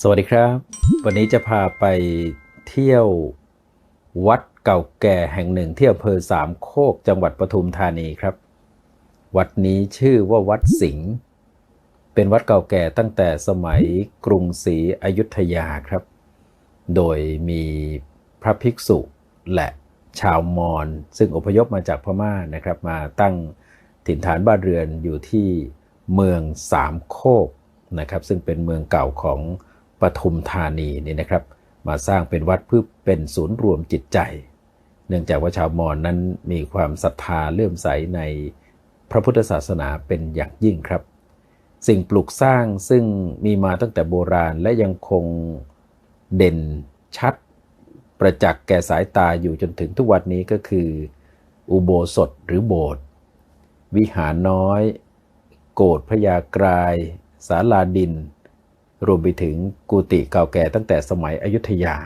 สวัสดีครับ วันนี้จะพาไปเที่ยววัดเก่าแก่แห่งหนึ่งที่อำเภอสามโคกจังหวัดปทุมธานีครับ วัดนี้ชื่อว่าวัดสิงห์เป็นวัดเก่าแก่ตั้งแต่สมัยกรุงศรีอยุธยาครับ โดยมีพระภิกษุและชาวมอญซึ่งอพยพมาจากพม่านะครับ มาตั้งถิ่นฐานบ้านเรือนอยู่ที่เมืองสามโคกนะครับ ซึ่งเป็นเมืองเก่าของ ปทุมธานีนี่นะครับ มาสร้างเป็นวัดเพื่อเป็นศูนย์รวมจิตใจ เนื่องจากว่าชาวมอญนั้นมีความศรัทธาเลื่อมใสในพระพุทธศาสนาเป็นอย่างยิ่งครับ สิ่งปลูกสร้างซึ่งมีมาตั้งแต่โบราณและยังคงเด่นชัด ประจักษ์แก่สายตาอยู่จนถึงทุกวันนี้ก็คือ อุโบสถหรือโบสถ์วิหารน้อย โกฏพญากรายศาลาดิน รวมไปถึงกุฏิเก่าแก่ตั้งแต่สมัยอยุธยา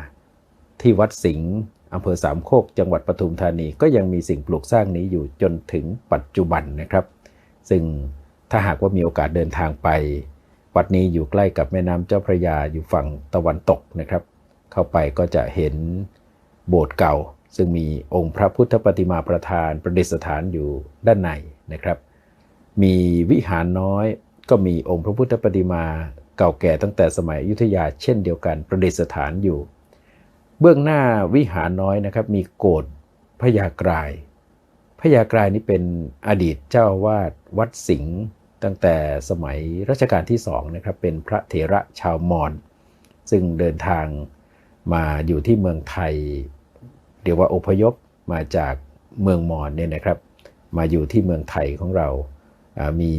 ที่วัดสิงห์อำเภอสามโคกจังหวัดปทุมธานีก็ยังมีสิ่งปลูกสร้างนี้อยู่จนถึงปัจจุบันนะครับ ซึ่งถ้าหากว่ามีโอกาสเดินทางไป วัดนี้อยู่ใกล้กับแม่น้ำเจ้าพระยาอยู่ฝั่งตะวันตกนะครับ เข้าไปก็จะเห็นโบสถ์เก่า ซึ่งมีองค์พระพุทธปฏิมาประธานประดิษฐานอยู่ด้านในนะครับ มีวิหารน้อยก็มีองค์พระพุทธปฏิมา เก่าแก่ตั้งแต่สมัยยุธยาเช่นเดียวกันประดิษฐานอยู่ เบื้องหน้าวิหารน้อยนะครับ มีโกฏพญากรายพญากรายนี้เป็นอดีตเจ้าวาดวัดสิงห์ตั้งแต่สมัยรัชกาลที่สองนะครับเป็นพระเถระชาวมอญซึ่งเดินทางมาอยู่ที่เมืองไทย เรียกว่าอพยพมาจากเมืองมอญเนี่ยนะครับ มาอยู่ที่เมืองไทยของเราอ่ามี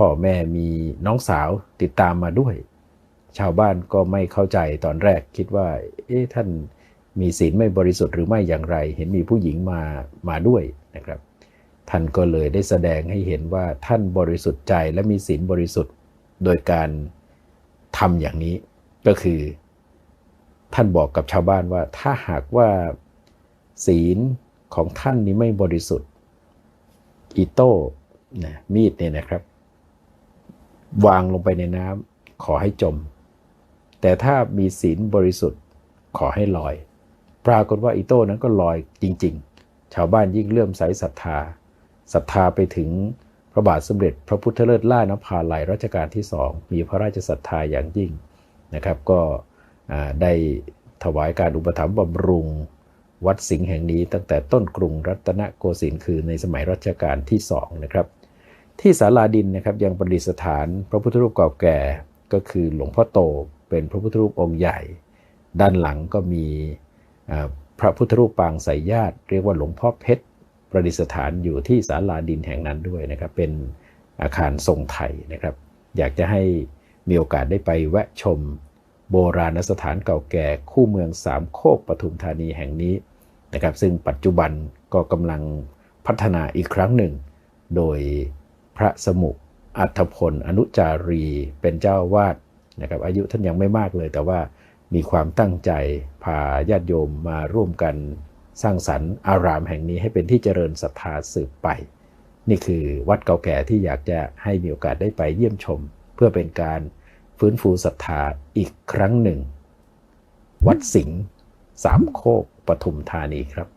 พ่อแม่มีน้องสาวติดตามมาด้วย ชาวบ้านก็ไม่เข้าใจตอนแรกคิดว่า เอ๊ะท่านมีศีลไม่บริสุทธิ์หรือไม่อย่างไร เห็นมีผู้หญิงมามาด้วยนะครับ ท่านก็เลยได้แสดงให้เห็นว่าท่านบริสุทธิ์ใจและมีศีลบริสุทธิ์โดยการทำอย่างนี้ก็คือ ท่านบอกกับชาวบ้านว่าถ้าหากว่าศีลของท่านนี้ไม่บริสุทธิ์อีโต้นะมีดเนี่ยนะครับ วางลงไปในน้ำขอให้จม แต่ถ้ามีศีลบริสุทธิ์ขอให้ลอย ปรากฏว่าอีโต้นั้นก็ลอยจริง ๆ ชาวบ้านยิ่งเลื่อมใสศรัทธาศรัทธาไปถึงพระบาทสมเด็จพระพุทธเลิศล่านภาลัยรัชกาลที่สองมีพระราชศรัทธาอย่างยิ่งนะครับ ก็ได้ถวายการอุปถัมภ์บำรุงวัดสิงห์แห่งนี้ตั้งแต่ต้นกรุงรัตนโกสินทร์คือในสมัยรัชกาลที่สองนะครับ ที่ศาลาดินนะครับยังประดิษฐานพระพุทธรูปเก่าแก่ก็คือหลวงพ่อโตเป็นพระพุทธรูปองค์ใหญ่ ด้านหลังก็มีพระพุทธรูปปางสายญาติ เรียกว่าหลวงพ่อเพชรประดิษฐานอยู่ที่ศาลาดินแห่งนั้นด้วยนะครับเป็นอาคารทรงไทยนะครับ อยากจะให้มีโอกาสได้ไปแวะชมโบราณสถานเก่าแก่คู่เมืองสามโคกปทุมธานีแห่งนี้นะครับ ซึ่งปัจจุบันก็กำลังพัฒนาอีกครั้งหนึ่ง โดย พระสมุอัฏฐพล อนุจารีเป็นเจ้าอาวาดนะครับอายุท่านยังไม่มากเลย แต่ว่ามีความตั้งใจพาญาติโยมมาร่วมกันสร้างสรรค์อารามแห่งนี้ให้เป็นที่เจริญศรัทธาสืบไป นี่คือวัดเก่าแก่ที่อยากจะให้มีโอกาสได้ไปเยี่ยมชม เพื่อเป็นการฟื้นฟูศรัทธาอีกครั้งหนึ่ง วัดสิงห์สามโคกปทุมธานีครับ